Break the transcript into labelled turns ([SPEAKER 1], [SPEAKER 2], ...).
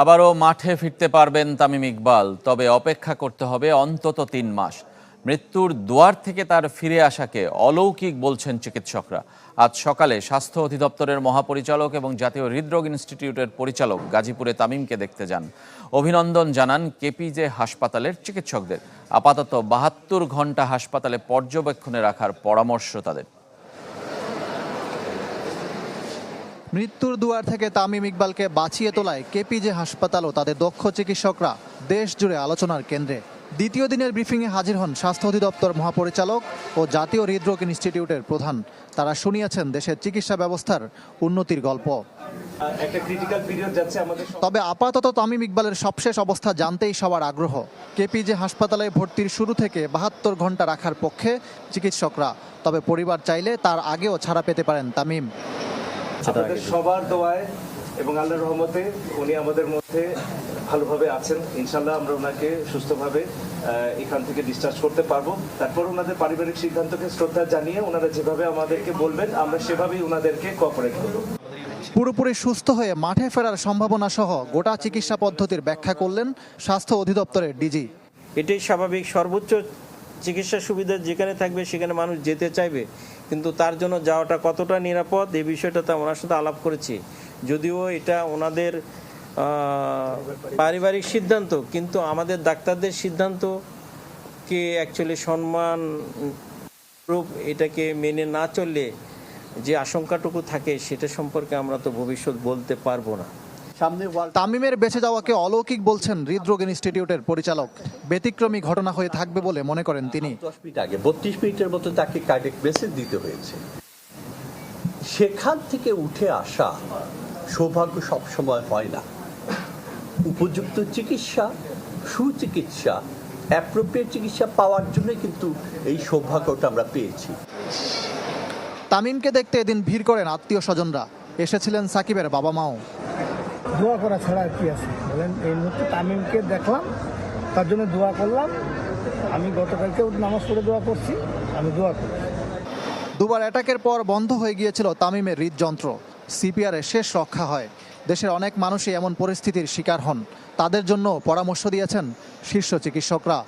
[SPEAKER 1] আবারও মাঠে ফিরতে পারবেন তামিম ইকবাল, তবে অপেক্ষা করতে হবে অন্তত তিন মাস। মৃত্যুর দুয়ার থেকে তার ফিরে আসাকে অলৌকিক বলছেন চিকিৎসকরা। আজ সকালে স্বাস্থ্য অধিদপ্তরের মহাপরিচালক এবং জাতীয় হৃদরোগ ইনস্টিটিউটের পরিচালক গাজীপুরে তামিমকে দেখতে যান। অভিনন্দন জানান কেপিজে হাসপাতালের চিকিৎসকদের। আপাতত বাহাত্তর ঘণ্টা হাসপাতালে পর্যবেক্ষণে রাখার পরামর্শ তাদের।
[SPEAKER 2] মৃত্যুর দুয়ার থেকে তামিম ইকবালকে বাঁচিয়ে তোলায় কেপিজে হাসপাতাল ও তাদের দক্ষ চিকিৎসকরা দেশ জুড়ে আলোচনার কেন্দ্রে। দ্বিতীয় দিনের ব্রিফিংয়ে হাজির হন স্বাস্থ্য অধিদপ্তর মহাপরিচালক ও জাতীয় হৃদরোগ ইনস্টিটিউটের প্রধান। তারা শুনিয়েছেন দেশের চিকিৎসা ব্যবস্থার উন্নতির গল্প। তবে আপাতত তামিম ইকবালের সবশেষ অবস্থা জানতেই সবার আগ্রহ। কেপিজে হাসপাতালে ভর্তির শুরু থেকে বাহাত্তর ঘণ্টা রাখার পক্ষে চিকিৎসকরা। তবে পরিবার চাইলে তার আগেও ছাড়া পেতে পারেন তামিম।
[SPEAKER 3] আপনাদের সবার দোয়ায় এবং আল্লাহর রহমতে উনি আমাদের মধ্যে ভালোভাবে আছেন। ইনশাল্লাহ আমরা ওনাকে সুস্থভাবে এখান থেকে ডিসচার্জ করতে পারব। তারপর ওনাদের পারিবারিক সিদ্ধান্তকে শ্রদ্ধা জানিয়ে ওনারা যেভাবে আমাদেরকে বলবেন আমরা সেভাবেই ওনাদেরকে কোঅপারেট করব।
[SPEAKER 2] পুরোপুরি সুস্থ হয়ে মাঠে ফেরার সম্ভাবনা সহ গোটা চিকিৎসা পদ্ধতির ব্যাখ্যা করলেন স্বাস্থ্য অধিদপ্তরের ডিজি।
[SPEAKER 4] এটাই স্বাভাবিক। সর্বোচ্চ চিকিৎসা সুবিধা যেখানে থাকবে, সেখানে মানুষ যেতে চাইবে। কিন্তু তার জন্য যাওয়াটা কতটা নিরাপদ, এই বিষয়টাতে ওনার সাথে আলাপ করেছি। যদিও এটা ওনাদের পারিবারিক সিদ্ধান্ত, কিন্তু আমাদের ডাক্তারদের সিদ্ধান্তকে অ্যাকচুয়ালি সম্মান রূপ এটাকে মেনে না চললে যে আশঙ্কাটুকু থাকে, সেটা সম্পর্কে আমরা তো ভবিষ্যৎ বলতে পারব না।
[SPEAKER 2] তামিমের বেঁচে যাওয়াকে অলৌকিক বলছেন হৃদরোগ ইনস্টিটিউটের পরিচালক। ব্যতিক্রমী ঘটনা হয়ে থাকবে বলে মনে করেন তিনি।
[SPEAKER 5] দশ মিনিট আগে বত্রিশ মিনিটের মতো তাকে কার্ডিক মেসেজ দিতে হয়েছে। সেখান থেকে উঠে আসা সৌভাগ্য সবসময় হয় না। উপযুক্ত চিকিৎসা সুচিকিৎসা অ্যাপ্রোপ্রিয়েট চিকিৎসা পাওয়ার জন্য কিন্তু এই সৌভাগ্যটা আমরা পেয়েছি।
[SPEAKER 2] তামিমকে দেখতে এদিন ভিড় করেন আত্মীয় স্বজনরা। এসেছিলেন সাকিবের বাবা মাও
[SPEAKER 6] দোয়া করা ছাড়া আর কি আছে? বলেন, এই মুহূর্তে তামিমকে দেখলাম, তার জন্য দোয়া করলাম। আমি গতকালকেও নামাজ পড়ে দোয়া করছি, আমি দোয়া করি
[SPEAKER 2] দুবার অ্যাটাকের পর বন্ধ হয়ে গিয়েছিল তামিমের হৃদযন্ত্র। সিপিআর শেষ রক্ষা হয়। দেশের অনেক মানুষই এমন পরিস্থিতির শিকার হন। তাদের জন্য পরামর্শ দিয়েছেন শীর্ষ চিকিৎসকরা।